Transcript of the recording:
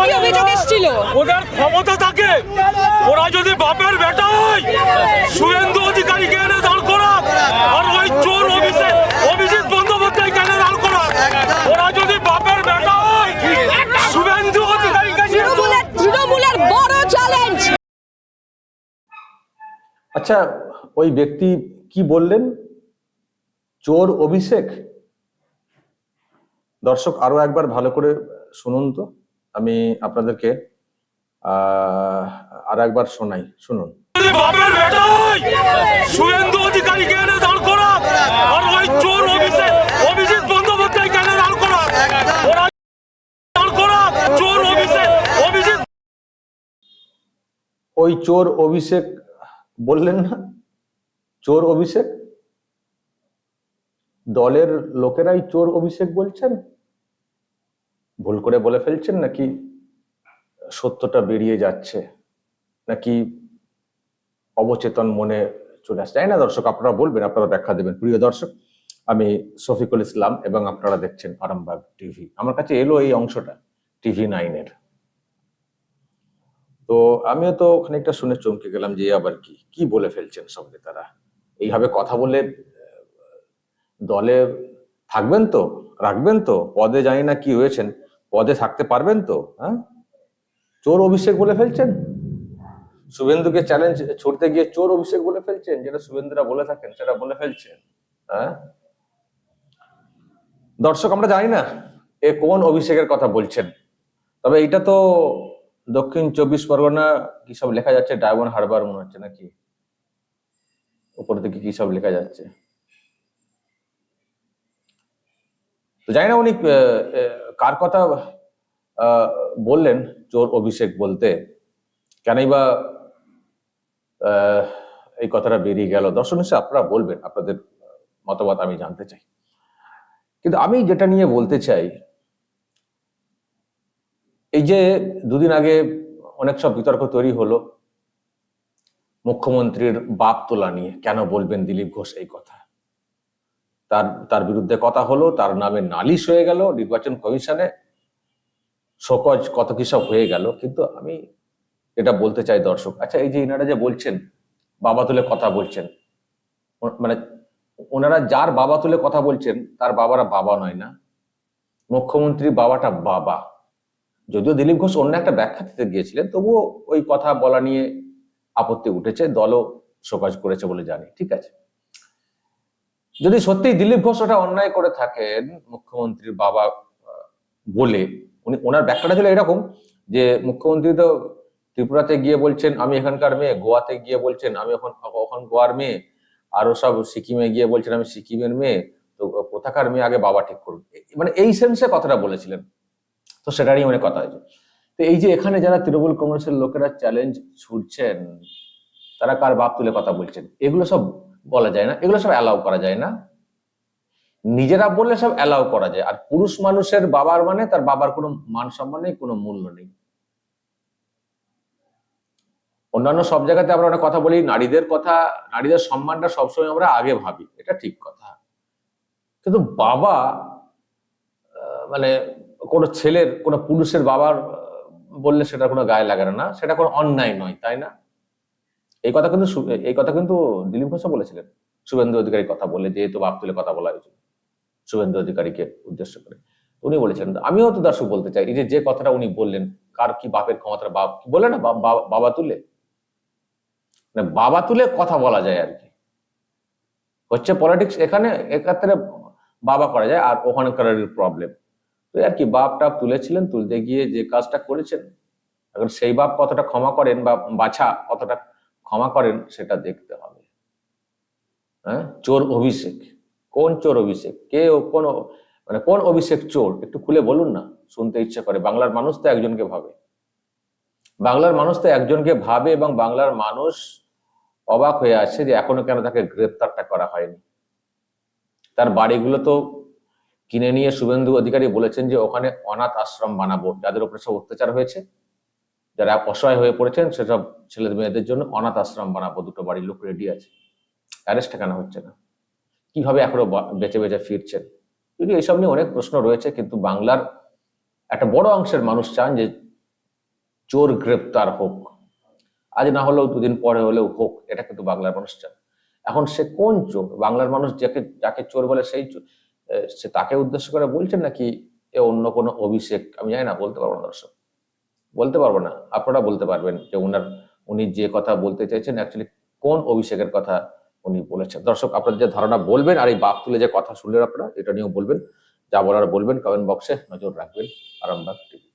কি অভিযোগ এসেছিল। ওদের ক্ষমতা থাকে। ওরা যদি বাপের বেটা হয় শুভেন্দু অধিকারীকে এনে দাঁড় করা আর ওই চোর অভিষেক অভিজিৎ বন্দ্যোপাধ্যায়কে এনে দাঁড় করা ওরা যদি বাপের বেটা হয় শুভেন্দু অধিকারীকে নিয়ে চল। তৃণমূলের তৃণমূলের বড় চ্যালেঞ্জ আচ্ছা ওই ব্যক্তি কি বললেন? চোর অভিষেক? দর্শক আরও একবার ভালো করে শুনুন তো। আমি আপনাদেরকে আহ আরও একবার শোনাই শুনুন শুভেন্দু দাঁড় করা? আর ওই চোর অভিষেক অভিজিৎ বন্দ্যোপাধ্যায়কে এনে দাঁড় করা? ওরা দাঁড় করা চোর অভিষেক অভিজিৎ ওই চোর অভিষেক বললেন না? চোর অভিষেক? দলের লোকেরাই চোর অভিষেক বলছেন? ভুল করে বলে ফেলছেন নাকি সত্যটা বেরিয়ে যাচ্ছে? নাকি অবচেতন মনে চলে আসছে? না দর্শক, আপনারা বলবেন, আপনারা ব্যাখ্যা দেবেন। প্রিয় দর্শক, আমি শফিকুল ইসলাম এবং আপনারা দেখছেন আরামবাগ টিভি। আমার কাছে এলো এই অংশটা, টিভি নাইনের। তো আমিও তো খানিকটা শুনে চমকে গেলাম যে আবার কি? কি বলে ফেলছেন সব নেতারা? এইভাবে কথা বলে দলে থাকবেন তো? রাখবেন তো? পদে জানি না কি হয়েছেন। পদে থাকতে পারবেন তো হ্যাঁ? চোর অভিষেক বলে ফেলছেন? শুভেন্দুকে চ্যালেঞ্জ ছুটতে গিয়ে চোর অভিষেক বলে ফেলছেন, যেটা শুভেন্দুরা বলে থাকেন, সেটা বলে ফেলছেন হ্যাঁ? দর্শক, আমরা জানি না এ কোন অভিষেকের কথা বলছেন। তবে এটা তো দক্ষিণ চব্বিশ পরগনা কি সব লেখা যাচ্ছে? ডায়মন্ড হারবার মনে হচ্ছে নাকি? উপর থেকে কি সব লেখা যাচ্ছে? তো জানি না উনি কার কথা বললেন চোর অভিষেক বলতে। কেনই বা এই কথাটা বেরিয়ে গেল? দর্শক নিশ্চয় আপনারা বলবেন, আপনাদের মতামত আমি জানতে চাই। কিন্তু আমি যেটা নিয়ে বলতে চাই, এই যে দুদিন আগে অনেক সব বিতর্ক তৈরি হলো, মুখ্যমন্ত্রীর বাপ তোলা নিয়ে, কেন বলবেন দিলীপ ঘোষ এই কথা? তার তার বিরুদ্ধে কথা হলো, তার নামে নালিশ হয়ে গেল, নির্বাচন কমিশনে শোকজ কত কিসব হয়ে গেল। কিন্তু আমি এটা বলতে চাই দর্শক আচ্ছা এই যে ইনারা যে বলছেন, বাবা তুলে কথা বলছেন মানে ওনারা যার বাবা তুলে কথা বলছেন, তার বাবারা বাবা নয় না। মুখ্যমন্ত্রী বাবাটা বাবা। যদিও দিলীপ ঘোষ অন্য একটা ব্যাখ্যা দিতে গিয়েছিলেন, তবুও ওই কথা বলা নিয়ে আপত্তি উঠেছে, দলও শোকাজ করেছে বলে জানি, ঠিক আছে? যদি সত্যি দিলীপ ঘোষ ওটা অন্যায় করে থাকেন, মুখ্যমন্ত্রীর বাবা বলে, উনি, ওনার ব্যাখ্যাটা ছিল এরকম যে মুখ্যমন্ত্রী তো ত্রিপুরাতে গিয়ে বলছেন, আমি এখানকার মেয়ে, গোয়াতে গিয়ে বলছেন, আমি এখন ওখান গোয়ার মেয়ে, আরও সব সিকিমে গিয়ে বলছেন, আমি সিকিমের মেয়ে, তো কোথাকার মেয়ে, আগে বাবা ঠিক করুন মানে এই সেন্সে কথাটা বলেছিলেন। তো সেটারই অনেক কথা হয়েছে। তো এই যে এখানে যারা তৃণমূল কংগ্রেসের লোকেরা চ্যালেঞ্জ ছুটছেন তারা কার বাপ তুলে কথা বলছেন? এগুলো সব বলা যায় না। এগুলো সব অ্যালাউ করা যায় না। নিজেরা বললে সব অ্যালাউ করা যায়। আর পুরুষ মানুষের বাবার মানে তার বাবার কোনো মান সম্মান নেই, কোনো মূল্য নেই। অন্যান্য সব জায়গাতে আমরা অনেক কথা বলি, নারীদের কথা, নারীদের সম্মানটা সবসময় আমরা আগে ভাবি। এটা ঠিক কথা। কিন্তু বাবা মানে কোনো ছেলের, কোনো পুরুষের বাবার বললে সেটা কোনো গায়ে লাগে না। সেটা কোনো অন্যায় নয়, তাই না? এই কথা কিন্তু এই কথা কিন্তু দিলীপ ঘোষও বলেছিলেন। শুভেন্দু অধিকারী কথা বলে, যেহেতু বাপ তুলে কথা বলা হয়েছিল। শুভেন্দু অধিকারীকে উদ্দেশ্য করে। উনি বলেছিলেন আমিও তো দর্শক বলতে চাই, এই যে যে কথাটা উনি বললেন, কার কি বাপের ক্ষমতাটা বাপ কি বলে না বাবা তুলে? মানে বাবা তুলে কথা বলা যায় আর কি। হচ্ছে পলিটিক্স এখানে, একাত্তরে বাবা করা যায়, আর ওখানকার প্রবলেম তো আর কি বাপ টাপ তুলেছিলেন, তুলতে গিয়ে যে কাজটা করেছেন, এখন সেই বাপ কতটা ক্ষমা করেন, বা, বাছা কতটা ক্ষমা করেন, সেটা দেখতে হবে। হ্যাঁ? চোর অভিষেক। কোন চোর অভিষেক? কে ও কোন মানে কোন অভিষেক চোর? একটু খুলে বলুন না, শুনতে ইচ্ছে করে। বাংলার মানুষ তো একজনকে ভাবে। বাংলার মানুষ তো একজনকে ভাবে এবং বাংলার মানুষ অবাক হয়ে আছে যে এখনও কেন তাকে গ্রেপ্তারটা করা হয়নি। তার বাড়িগুলো তো কিনে নিয়ে শুভেন্দু অধিকারী বলেছেন যে ওখানে অনাথ আশ্রম বানাবো, যাদের উপরে সব অত্যাচার হয়েছে। যারা অসহায় হয়ে পড়েছেন, সেসব ছেলে মেয়েদের জন্য অনাথ আশ্রম বানাবো, দুটো বাড়ির লোক রেডি আছে। অ্যারেস্ট কেন হচ্ছে না? কীভাবে এখনও বেঁচে বেঁচে ফিরছেন? যদি এইসব নিয়ে অনেক প্রশ্ন রয়েছে, কিন্তু বাংলার একটা বড় অংশের মানুষ চান যে চোর গ্রেপ্তার হোক। আজ না হলেও দুদিন পরে হলেও হোক, এটা কিন্তু বাংলার মানুষ চান। এখন সে কোন চোর? বাংলার মানুষ যাকে যাকে চোর বলে সেই সে তাকে উদ্দেশ্য করে বলছেন নাকি এ অন্য কোনো অভিষেক? আমি জানি না, বলতে পারব না দর্শক। বলতে পারব না। আপনারা বলতে পারবেন যে উনার, উনি যে কথা বলতে চাইছেন অ্যাকচুয়ালি কোন অভিষেকের কথা উনি বলেছেন। দর্শক আপনারা যে ধারণা বলবেন আর এই বাপ তুলে যে কথা শুনলেন আপনারা, এটা নিয়েও বলবেন। যা বলার বলবেন কমেন্ট বক্সে নজর রাখবেন। আরামবাগ টিভি